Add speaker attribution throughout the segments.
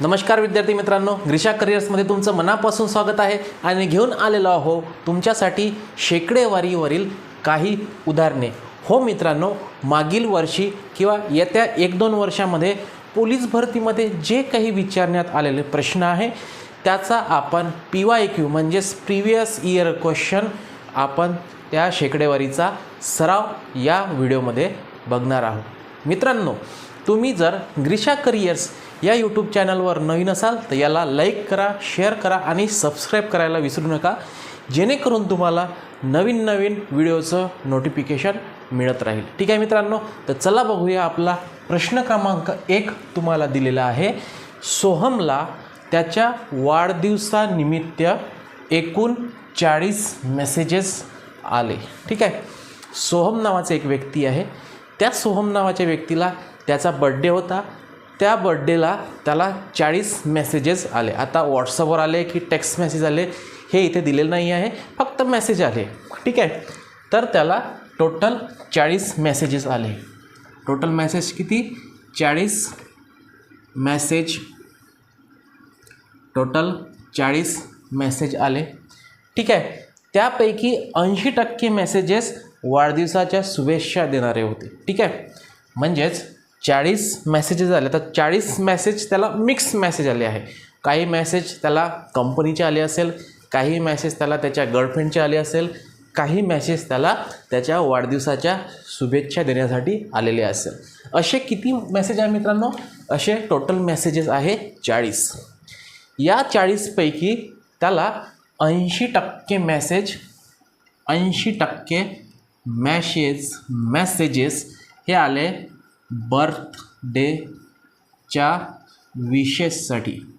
Speaker 1: नमस्कार विद्यार्थी मित्रांनो ग्रीषा करिअर्समध्ये तुमचं मनापासून स्वागत आहे आणि घेऊन आलेलो आहो तुमच्यासाठी शेकडेवारीवरील काही उदाहरणे. हो मित्रांनो मागील वर्षी किंवा येत्या एक दोन वर्षामध्ये पोलीस भरतीमध्ये जे काही विचारण्यात आलेले प्रश्न आहे त्याचा आपण पी वाय क्यू म्हणजेच प्रिव्हियस इयर क्वेश्चन आपण त्या शेकडेवारीचा सराव या व्हिडिओमध्ये बघणार आहोत. मित्रांनो तुम्ही जर ग्रीषा करिअर्स या यूट्यूब चॅनलवर नवीन असाल तर याला लाईक करा शेअर करा आणि सबस्क्राईब करायला विसरू नका. जेणेकरून तुम्हाला नवीन नवीन व्हिडिओचं नोटिफिकेशन मिळत राहील. ठीक आहे मित्रांनो? तर चला बघूया आपला प्रश्न क्रमांक एक तुम्हाला दिलेला आहे. सोहमला त्याच्या वाढदिवसानिमित्त एकूण चाळीस मेसेजेस आले. ठीक आहे? सोहम नावाचा एक व्यक्ती आहे. त्या सोहम नावाच्या व्यक्तीला त्याचा बड्डे होता. त्या बड्डेला त्याला चाळीस मेसेजेस आले. आता व्हॉट्सअपवर आले की टेक्स्ट मेसेज आले हे इथे दिलेलं नाही आहे फक्त मेसेज आले. ठीक आहे? तर त्याला टोटल चाळीस मेसेजेस आले. टोटल मेसेज किती? चाळीस मेसेज टोटल चाळीस मेसेज आले. ठीक आहे? त्यापैकी ऐंशी टक्के मेसेजेस वाढदिवसाच्या शुभेच्छा देणारे होते. ठीक आहे? म्हणजेच चाळीस मेसेजेस आले तर चाळीस मेसेज त्याला मिक्स मेसेज आले आहे. काही मेसेज त्याला कंपनीचे आले असेल काही मेसेज त्याला त्याच्या गर्लफ्रेंडचे आले असेल काही मेसेज त्याला त्याच्या वाढदिवसाच्या शुभेच्छा देण्यासाठी आलेले असेल. असे किती मेसेज आहे मित्रांनो? असे टोटल मेसेजेस आहे चाळीस. या चाळीसपैकी त्याला ऐंशी टक्के मेसेज ऐंशी टक्के मॅसेज मेसेजेस हे आले बर्थडेच्या विशेषसाठी.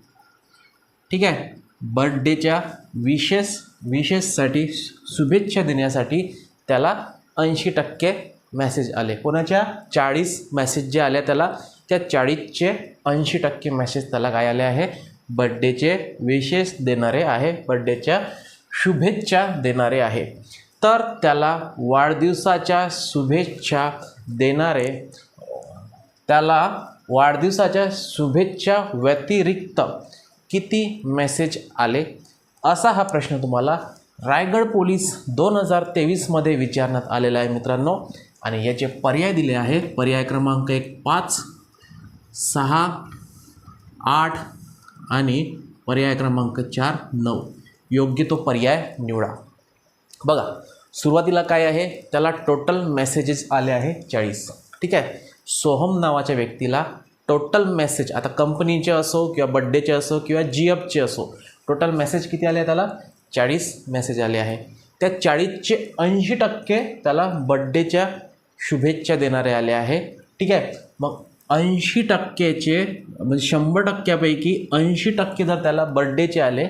Speaker 1: ठीक आहे? बर्थडेच्या विशेष विशेषसाठी शुभेच्छा देण्यासाठी त्याला ऐंशी टक्के मेसेज आले. कोणाच्या? चाळीस मेसेज जे आल्या त्याला त्या चाळीसचे ऐंशी टक्के मेसेज त्याला काय आले आहे? बड्डेचे विशेष देणारे आहे बड्डेच्या शुभेच्छा देणारे आहे. तर त्याला वाढदिवसाच्या शुभेच्छा देणारे त्याला वाढदिवसाच्या शुभेच्छा व्यतिरिक्त किती मेसेज आले? असा हा प्रश्न तुम्हाला रायगड पोलीस दोन हजार तेवीसमध्ये विचारण्यात आलेला आहे मित्रांनो. आणि याचे पर्याय दिले आहेत. पर्याय क्रमांक एक पाच सहा आठ आणि पर्याय क्रमांक चार नऊ. योग्य तो पर्याय निवडा. बघा सुरुवातीला काय आहे? त्याला टोटल मेसेजेस आले आहे चाळीस. ठीक आहे? सोहम नावाच्या व्यक्तीला टोटल मेसेज आता कंपनीचे असो किंवा बड्डेचे असो किंवा जी एफचे असो टोटल मेसेज किती आले त्याला? चाळीस मेसेज आले आहे. त्या चाळीसचे ऐंशी टक्के त्याला बड्डेच्या शुभेच्छा देणारे आले आहे. ठीक आहे? मग ऐंशी टक्क्याचे म्हणजे शंभर टक्क्यापैकी ऐंशी टक्के जर त्याला बड्डेचे आले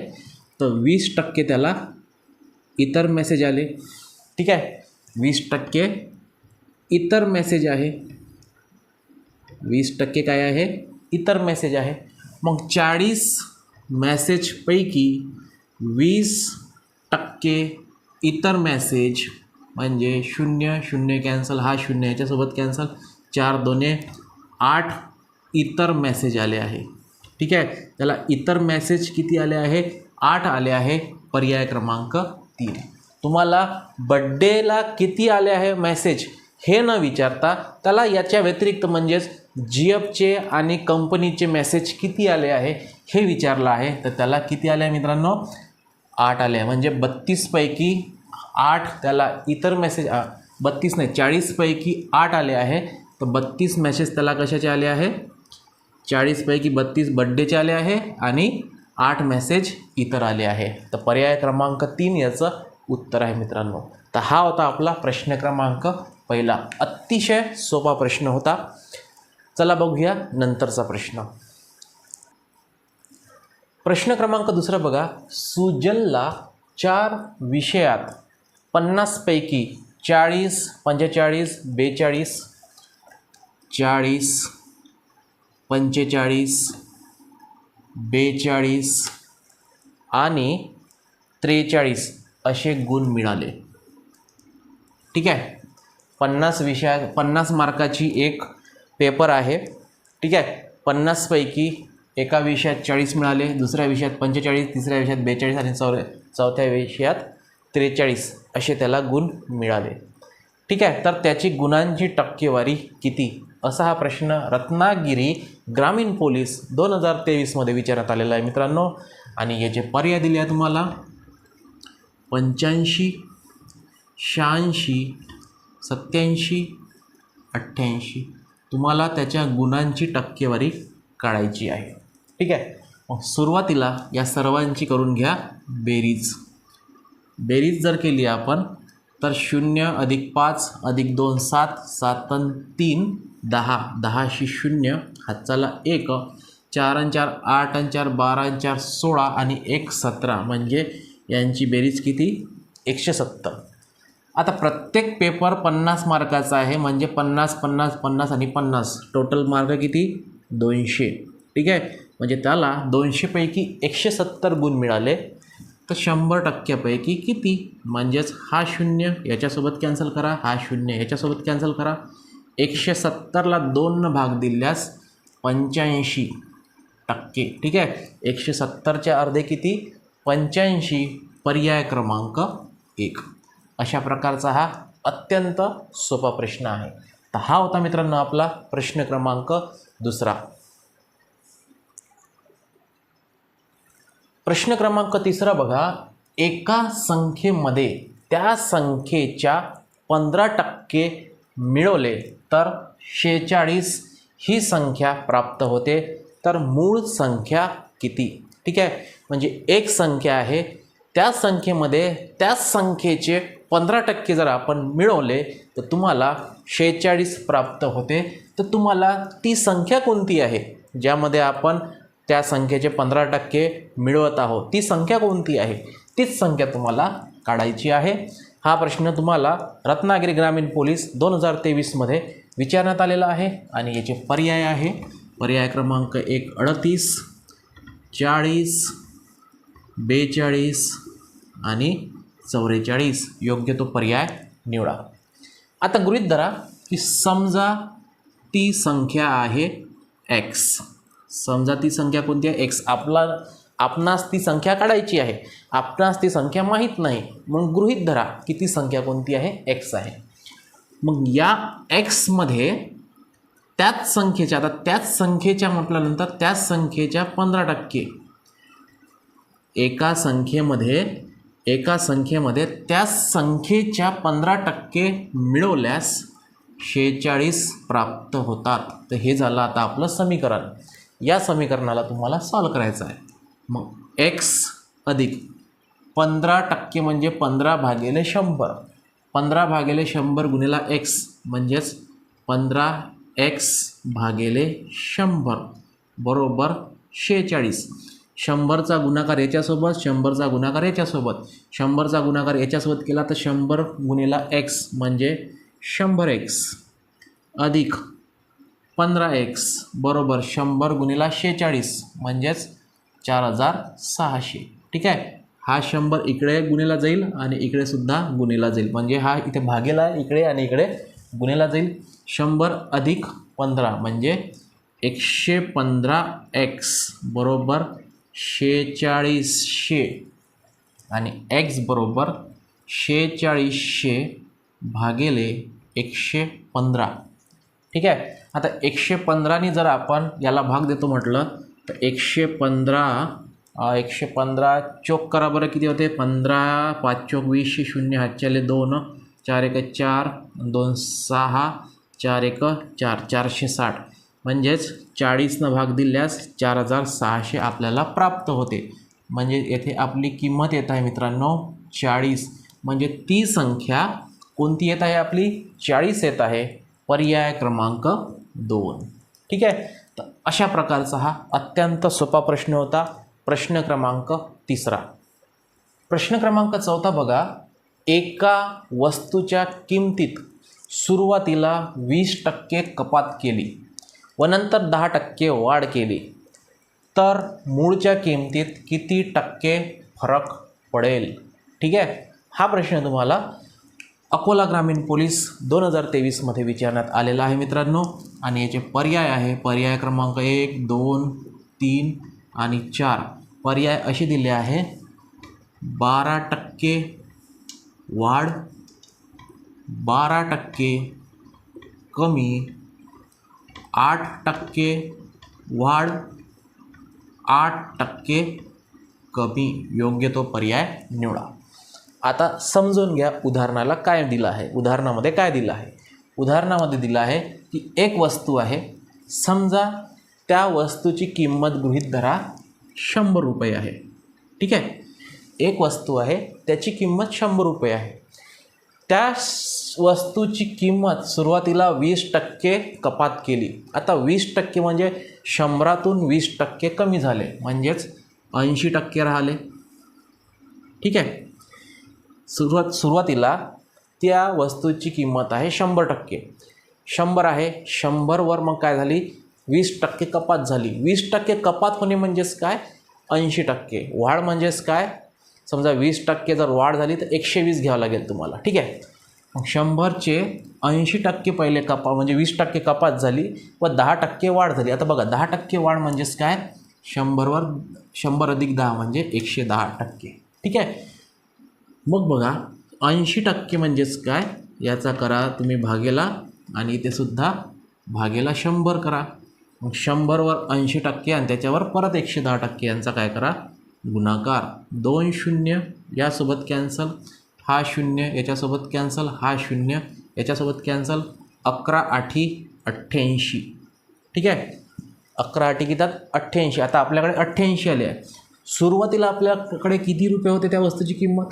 Speaker 1: तर वीस टक्के त्याला इतर मेसेज आले. ठीक आहे? वीस टक्के इतर मेसेज आहे. वीस टक्के काय आहे? इतर मेसेज आहे. मग चाळीस मेसेजपैकी वीस टक्के इतर मेसेज म्हणजे शून्य शून्य कॅन्सल हा शून्य याच्यासोबत कॅन्सल चार दोने आठ इतर मेसेज आले आहे. ठीक आहे? त्याला इतर मेसेज किती आले आहे? आठ आले आहे. पर्याय क्रमांक तीन. तुम्हाला बड्डेला किती आले आहे मेसेज हे न विचारता त्याला याच्या व्यतिरिक्त म्हणजेच जी एफचे आणि कंपनीचे मेसेज किती आले आहे हे विचारलं आहे. तर त्याला किती आले आहे मित्रांनो? आठ आले आहे. म्हणजे बत्तीसपैकी आठ त्याला इतर मेसेज बत्तीस नाही चाळीसपैकी आठ आले आहे. तर बत्तीस मेसेज त्याला कशाचे आले आहे? चाळीसपैकी बत्तीस बड्डेचे आले आहे आणि आठ मेसेज इतर आले आहे. तर पर्याय क्रमांक तीन याचं उत्तर आहे मित्रांनो. तर हा होता आपला प्रश्न क्रमांक. पहिला अतिशय सोपा प्रश्न होता. चला बघूया नंतरचा प्रश्न. प्रश्न क्रमांक दुसरा बघा. सुजलला चार विषयात पन्नासपैकी चाळीस पंचेचाळीस बेचाळीस चाळीस पंचेचाळीस बेचाळीस आणि त्रेचाळीस असे गुण मिळाले. ठीक आहे? पन्नास विषया पन्नास मार्काची एक पेपर आहे. ठीक आहे? पन्नासपैकी एका विषयात चाळीस मिळाले दुसऱ्या विषयात पंचेचाळीस तिसऱ्या विषयात बेचाळीस आणि चौ चौथ्या विषयात त्रेचाळीस असे त्याला गुण मिळाले. ठीक आहे? तर त्याची गुणांची टक्केवारी किती? असा हा प्रश्न रत्नागिरी ग्रामीण पोलीस दोन हजार तेवीसमध्ये विचारण्यात आलेला आहे मित्रांनो. आणि याचे पर्याय दिले आहे तुम्हाला पंच्याऐंशी शहाऐंशी सत्याऐंशी अठ्ठ्याऐंशी. तुम्हाला त्याच्या गुणांची टक्केवारी काढायची आहे. ठीक आहे? मग सुरुवातीला या सर्वांची करून घ्या बेरीज. बेरीज जर केली आपण तर शून्य अधिक पाच अधिक दोन सात सात अन तीन दहा. दहाशी शून्य हातचाला एक. चार आणि चार आठ आणि चार बारा आणि चार सोळा आणि एक सतरा. म्हणजे यांची बेरीज किती? एकशे सत्तर. आता प्रत्येक पेपर पन्नास मार्काचा आहे म्हणजे पन्नास पन्नास पन्नास आणि पन्नास. टोटल मार्क किती? दोनशे. ठीक आहे? म्हणजे त्याला दोनशेपैकी एकशे सत्तर गुण मिळाले. तर शंभर टक्क्यापैकी किती? म्हणजेच हा शून्य याच्यासोबत कॅन्सल करा. हा शून्य याच्यासोबत कॅन्सल करा. एकशे सत्तरला दोन भाग दिल्यास पंच्याऐंशी टक्के. ठीक आहे? एकशे सत्तरचे अर्धे किती? पंच्याऐंशी. पर्याय क्रमांक एक. अशा प्रकारचा हा अत्यंत सोपा प्रश्न आहे. तर हा होता मित्रांनो आपला प्रश्न क्रमांक दुसरा. प्रश्न क्रमांक तिसरा बघा. एका संख्येमध्ये त्या संख्येच्या पंधरा टक्के मिळवले तर शेहेचाळीस ही संख्या प्राप्त होते. तर मूळ संख्या किती? ठीक आहे. म्हणजे एक संख्या आहे. त्या संख्येमध्ये त्या संख्येचे पंधरा टक्के जर आपण मिळवले तर तुम्हाला शेहेचाळीस प्राप्त होते. तर तुम्हाला ती संख्या कोणती आहे? ज्यामध्ये आपण त्या संख्येचे पंधरा टक्के मिळवत आहोत. ती संख्या कोणती आहे? तीच संख्या तुम्हाला काढायची आहे. हा प्रश्न तुम्हाला रत्नागिरी ग्रामीण पोलीस दोन हजार तेवीसमध्ये विचारण्यात आलेला आहे आणि याचे पर्याय आहे. पर्याय क्रमांक एक अडतीस चाळीस बेचाळीस आणि चौवेचाळीस योग्य तो पर्याय निवडा. आता गृहित धरा की समजा ती संख्या आहे एक्स समजा ती संख्या कोणती आहे? एक्स आपला आपणास ती संख्या काढायची आहे. आपणास ती संख्या माहीत नाही. म्हणून गृहित धरा की ती संख्या कोणती आहे? एक्स आहे. मग या एक्समध्ये त्याच संख्येच्या आता त्याच संख्येच्या म्हटल्यानंतर त्याच संख्येच्या पंधरा टक्के. एका संख्येमध्ये एका संख्येमध्ये त्याच संख्येच्या पंधरा टक्के मिळवल्यास शेहेचाळीस प्राप्त होतात. तर हे झालं आता आपलं समीकरण. या समीकरणाला तुम्हाला सॉल्व करायचं आहे. मग एक्स अधिक पंधरा टक्के म्हणजे पंधरा भागिले शंभर. पंधरा भागिले शंभर गुणिला एक्स म्हणजेच पंधरा एक्स भागिले शंभर बरोबर शेहेचाळीस. शंभरचा गुणाकार याच्यासोबत शंभरचा गुणाकार याच्यासोबत. शंभरचा गुणाकार याच्यासोबत केला तर शंभर गुन्हेला एक्स म्हणजे शंभर एक्स अधिक पंधरा एक्स बरोबर शंभर गुन्हेला शेहेचाळीस म्हणजेच चार हजार सहाशे. ठीक आहे? हा शंभर इकडे गुन्हेला जाईल आणि इकडेसुद्धा गुन्हेला जाईल. म्हणजे हा इथे भागेला इकडे आणि इकडे गुन्हेला जाईल. शंभर अधिक पंधरा म्हणजे एकशे पंधरा एक्स बरोबर शेचाळीसशे आणि एक्स बरोबर शेचाळीसशे भागिले एकशे पंधरा. ठीक आहे? आता एकशे पंधरानी जर आपण याला भाग देतो म्हटलं तर एकशे पंधरा एकशे पंधरा चोक करा बरं किती होते? पंधरा पाच चोक वीसशे शून्य हातच्याले दोन चार एक चार दोन सहा चार एक चार चारशे साठ. म्हणजेच चाळीसनं भाग दिल्यास चार हजार सहाशे आपल्याला प्राप्त होते. म्हणजे येथे आपली किंमत येत आहे मित्रांनो चाळीस. म्हणजे ती संख्या कोणती येत आहे आपली? चाळीस येत आहे. पर्याय क्रमांक दोन. ठीक आहे? तर अशा प्रकारचा हा अत्यंत सोपा प्रश्न होता. प्रश्न क्रमांक तिसरा. प्रश्न क्रमांक चौथा बघा. एका वस्तूच्या किमतीत सुरुवातीला वीस टक्के कपात केली. व नंतर दहा टक्के वाढ केली. तर मूळच्या किमतीत किती टक्के फरक पडेल? ठीक आहे? हा प्रश्न तुम्हाला अकोला ग्रामीण पोलीस दोन हजार तेवीसमध्ये विचारण्यात आलेला आहे मित्रांनो. आणि याचे पर्याय आहे. पर्याय क्रमांक एक दोन तीन आणि चार. पर्याय असे दिले आहे. बारा टक्के वाढ बारा टक्के कमी आठ टक्के वाढ आठ टक्के कमी. योग्य तो पर्याय निवडा. आता समजून घ्या उदाहरणाला काय दिलं आहे. उदाहरणामध्ये काय दिलं आहे? उदाहरणामध्ये दिलं आहे की एक वस्तू आहे. समजा त्या वस्तूची किंमत गृहीत धरा शंभर रुपये आहे. ठीक आहे? एक वस्तू आहे त्याची किंमत शंभर रुपये आहे. त्या वस्तूची किंमत सुरुवातीला वीस टक्के कपात केली. आता वीस टक्के म्हणजे शंभरातून वीस टक्के कमी झाले. म्हणजेच ऐंशी टक्के राहिले. ठीक आहे? सुरुवात सुरुवातीला त्या वस्तूची किंमत आहे शंभर टक्के. शंभर आहे शंभरवर मग काय झाली? वीस टक्के कपात झाली. वीस टक्के कपात होणे म्हणजेच काय? ऐंशी टक्के. वाढ म्हणजेच काय? समजा वीस टक्के जर वाढ झाली तर एकशे वीस घ्यावं लागेल तुम्हाला. ठीक आहे? शंभरचे ऐंशी टक्के पहिले कपा म्हणजे वीस टक्के कपात झाली व दहा टक्के वाढ झाली. आता बघा दहा टक्के वाढ म्हणजेच काय? शंभरवर शंभर अधिक दहा म्हणजे एकशे दहा टक्के. ठीक आहे? मग बघा ऐंशी टक्के म्हणजेच काय? याचा करा तुम्ही भागेला आणि इथे सुद्धा भागेला शंभर करा. मग शंभरवर ऐंशी टक्के आणि त्याच्यावर परत एकशे दहा टक्के यांचा काय करा? गुणाकार. दोन शून्य यासोबत कॅन्सल हा शून्य याच्यासोबत कॅन्सल. हा शून्य याच्यासोबत कॅन्सल. अकरा आठी अठ्ठ्याऐंशी. ठीक आहे? अकरा आठी कितात अठ्ठ्याऐंशी. आता आपल्याकडे अठ्ठ्याऐंशी आले आहे. सुरुवातीला आपल्याकडे किती रुपये होते त्या वस्तूची किंमत?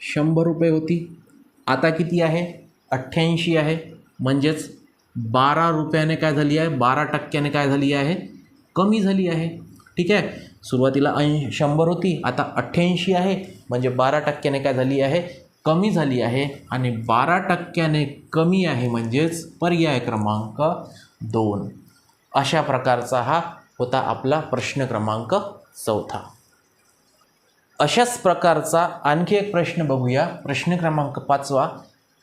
Speaker 1: शंभर रुपये होती. आता किती आहे? अठ्ठ्याऐंशी आहे. म्हणजेच बारा रुपयाने काय झाली आहे? बारा टक्क्याने काय झाली आहे? कमी झाली आहे. ठीक आहे? सुरुवातीला ऐं शंभर होती. आता अठ्ठ्याऐंशी आहे. म्हणजे बारा टक्क्याने काय झाली आहे? कमी झाली आहे आणि बारा टक्क्याने कमी आहे म्हणजेच पर्याय क्रमांक दोन. अशा प्रकारचा हा होता आपला प्रश्न क्रमांक चौथा. अशाच प्रकारचा आणखी एक प्रश्न बघूया. प्रश्न क्रमांक पाचवा.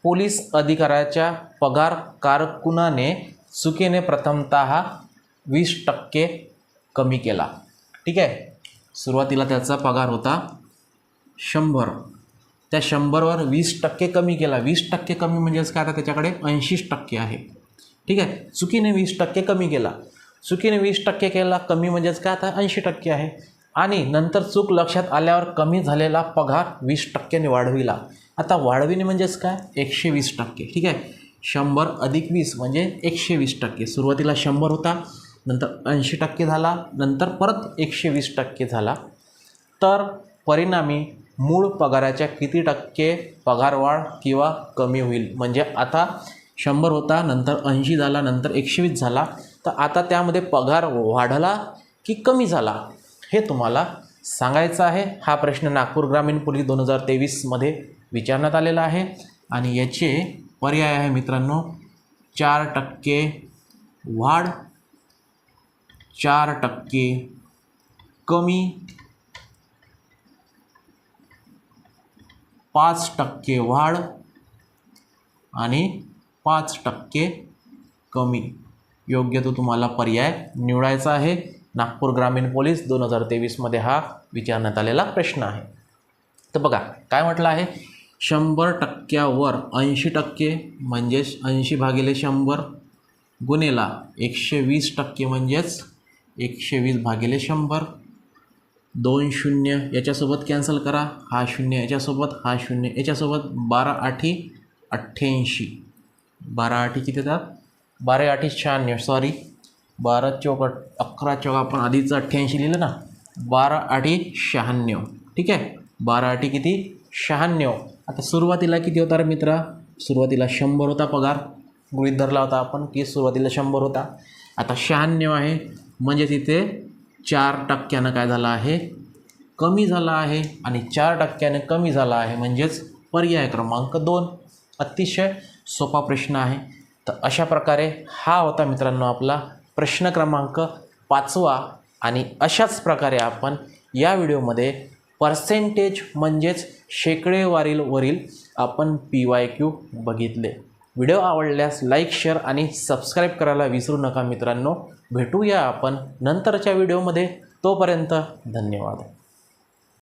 Speaker 1: पोलीस अधिकाऱ्याच्या पगार कारकुनाने चुकीने प्रथमत वीस टक्के कमी केला. ठीक आहे? सुरुवातीला त्याचा पगार होता शंभर. त्या शंभरवर वीस टक्के कमी केला. वीस टक्के कमी म्हणजेच काय? आता त्याच्याकडे ऐंशी टक्के आहे. ठीक आहे? चुकीने वीस टक्के कमी केला. चुकीने वीस टक्के केला कमी म्हणजेच काय? आता ऐंशी टक्के आहे. आणि नंतर चूक लक्षात आल्यावर कमी झालेला पगार वीस टक्क्याने वाढविला. आता वाढविणे म्हणजेच काय? एकशे वीस टक्के. ठीक आहे? शंभर अधिक वीस म्हणजे एकशे वीस टक्के. सुरुवातीला शंभर होता नंतर ऐंशी टक्के झाला नंतर परत एकशे वीस टक्के झाला. तर परिणामी मूळ पगाराच्या किती टक्के पगारवाढ किंवा कमी होईल? म्हणजे आता शंभर होता नंतर ऐंशी झाला नंतर एकशे वीस झाला. तर आता त्यामध्ये पगार वाढला की कमी झाला? हे तुम्हाला सांगायचं आहे. हा प्रश्न नागपूर ग्रामीण पोलीस दोन हजार तेवीसमध्ये विचारण्यात आलेला आहे. आणि याचे पर्याय आहे मित्रांनो चार टक्के वाढ चार टक्के कमी पाच टक्के वाढ आणि पाच टक्के कमी. योग्य तो तुम्हाला पर्याय निवडायचा आहे. नागपूर ग्रामीण पोलीस दोन हजार तेवीसमध्ये हा विचारण्यात आलेला प्रश्न आहे. तर बघा काय म्हटलं आहे? शंभर टक्क्यावर ऐंशी टक्के म्हणजेच ऐंशी भागिले शंभर गुणेला एकशे वीस टक्के म्हणजेच एकशे वीस भागिले शंभर. दोन शून्य याच्यासोबत कॅन्सल करा हा शून्य याच्यासोबत हा शून्य याच्यासोबत बारा आठी अठ्ठ्याऐंशी. बारा आठी किती येतात? बारा आठी शहाण्णव सॉरी बारा चौक अठ- अकरा चौक आपण आधीचं अठ्ठ्याऐंशी लिहिलं ना? बारा आठी शहाण्णव. ठीक आहे? बारा आठी किती? शहाण्णव. आता सुरुवातीला किती होता रे मित्रा? सुरुवातीला शंभर होता पगार. गृहित धरला होता आपण की सुरुवातीला शंभर होता. आता शहाण्णव आहे. म्हणजे तिथे चार टक्क्यानं काय झालं आहे? कमी झाला आहे आणि चार टक्क्याने कमी झाला आहे म्हणजेच पर्याय क्रमांक दोन. अतिशय सोपा प्रश्न आहे. तर अशा प्रकारे हा होता मित्रांनो आपला प्रश्न क्रमांक पाचवा आणि अशाच प्रकारे आपण या व्हिडिओमध्ये पर्सेंटेज म्हणजेच शेकडेवारील वरील आपण पी वाय क्यू बघितले. व्हिडिओ आवडल्यास लाईक शेअर आणि सबस्क्राईब करायला विसरू नका मित्रांनो. भेटूया आपण नंतरच्या व्हिडिओमध्ये. तोपर्यंत धन्यवाद.